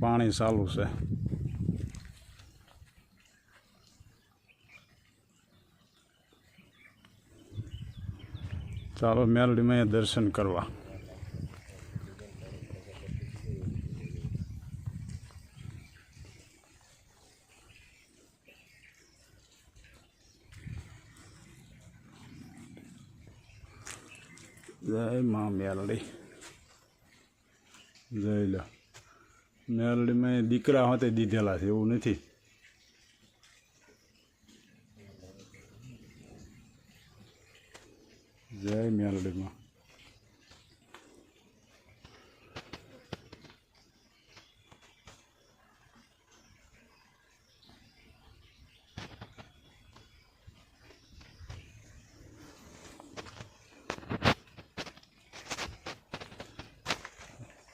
પાણી ચાલુ છે ચાલો મેલડીમાં અહીંયા દર્શન કરવા જય મા મેલડી જય લો મેલડીમાં દીકરા હોતે દીધેલા છે એવું નથી જય મેલડીમાં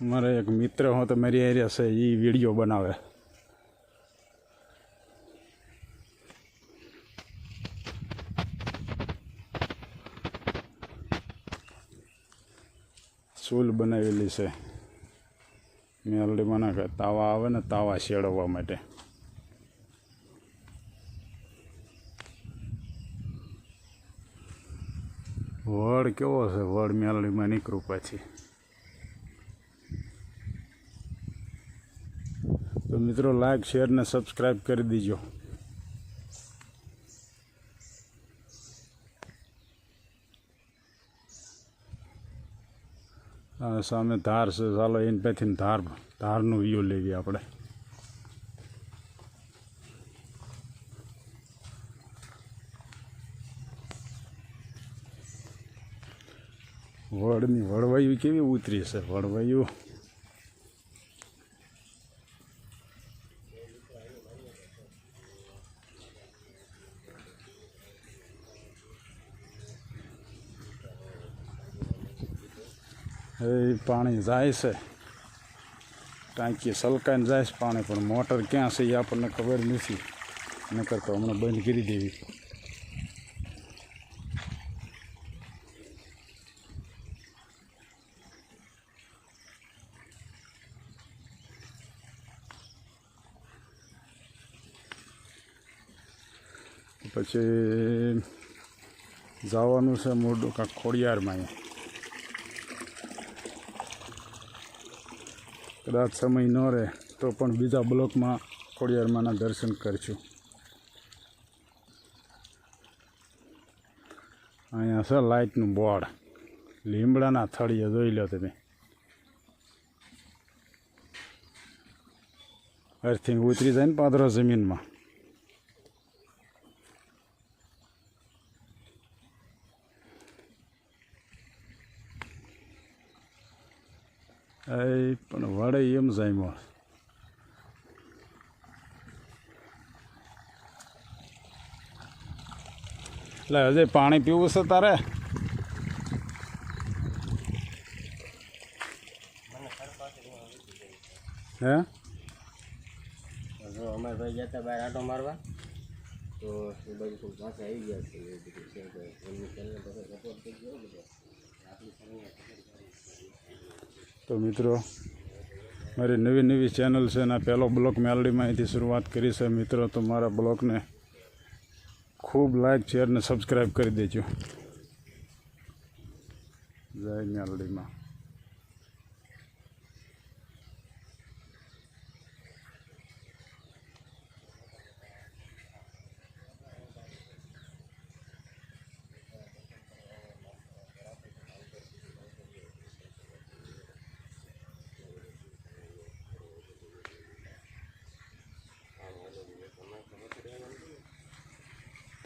મારે એક મિત્ર હો તો મારી એરિયા છે એ વિડીયો બનાવે ચૂલ બનાવેલી છે. મેલડીમાં નાખે, તાવા આવે ને તાવા શેડવવા માટે. વડ કેવો છે? વડ મેરડીમાં નીકળું પછી. તો મિત્રો લાઈક શેર ને સબસ્ક્રાઈબ કરી દીજો. સામે ધાર છે. ચાલો એની પેથી ધાર, ધારનું વ્યૂ લેવી આપણે. વડની વડવાયું કેવી ઉતરી છે? વડવાયું એ પાણી જાય છે ટાંકી સલકાઈને જાય છે પાણી પણ મોટર ક્યાં છે એ આપણને ખબર નથી નકર તો હમણાં બંધ કરી દેવી પછી જવાનું છે મોઢું કાંક ખોડિયારમાં અહીંયા કદાચ સમય ન રહે તો પણ બીજા બ્લોકમાં ખોડિયારમાંના દર્શન કરીશું. અહીંયા છે લાઇટનું બોર્ડ. લીમડાના થળીએ જોઈ લો તમે. અર્થિંગ ઉતરી જાય ને પાદરો જમીનમાં. એ પણ વડે એમ જામ્યો એટલે હજે પાણી પીવું છે તારે હે જો અમારા ભાઈ જતા બહાર આટો મારવા તો એ બાજુ કોઈ પાસે આવી ગયા છે એ બધું છે તો એમની ચેનલ પર સપોર્ટ કરી ગયો બધો આપણી ચેનલ તો મિત્રો, મારી નવી નવી ચેનલ છે અને પહેલો બ્લોક મેલડીમાંથી શરૂઆત કરી છે. મિત્રો, તો મારા બ્લોગને ખૂબ લાઈક શેર ને સબસ્ક્રાઈબ કરી દેજો. જય મેલડીમાં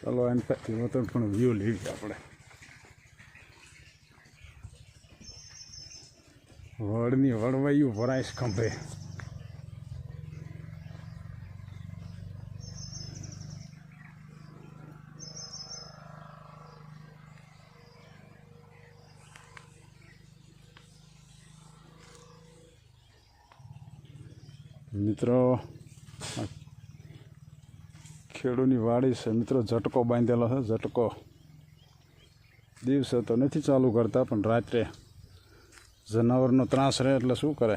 ચાલો એમ વતન પણ વ્યૂ લેવી આપણે. વડની વડવાયું ભરાઈશ ખંભે મિત્રો ખેડૂની વાડી છે. મિત્રો, ઝટકો બાંધેલો છે. ઝટકો દિવસે તો નથી ચાલુ કરતા, પણ રાત્રે જનાવરનો ત્રાસ રહે એટલે શું કરે?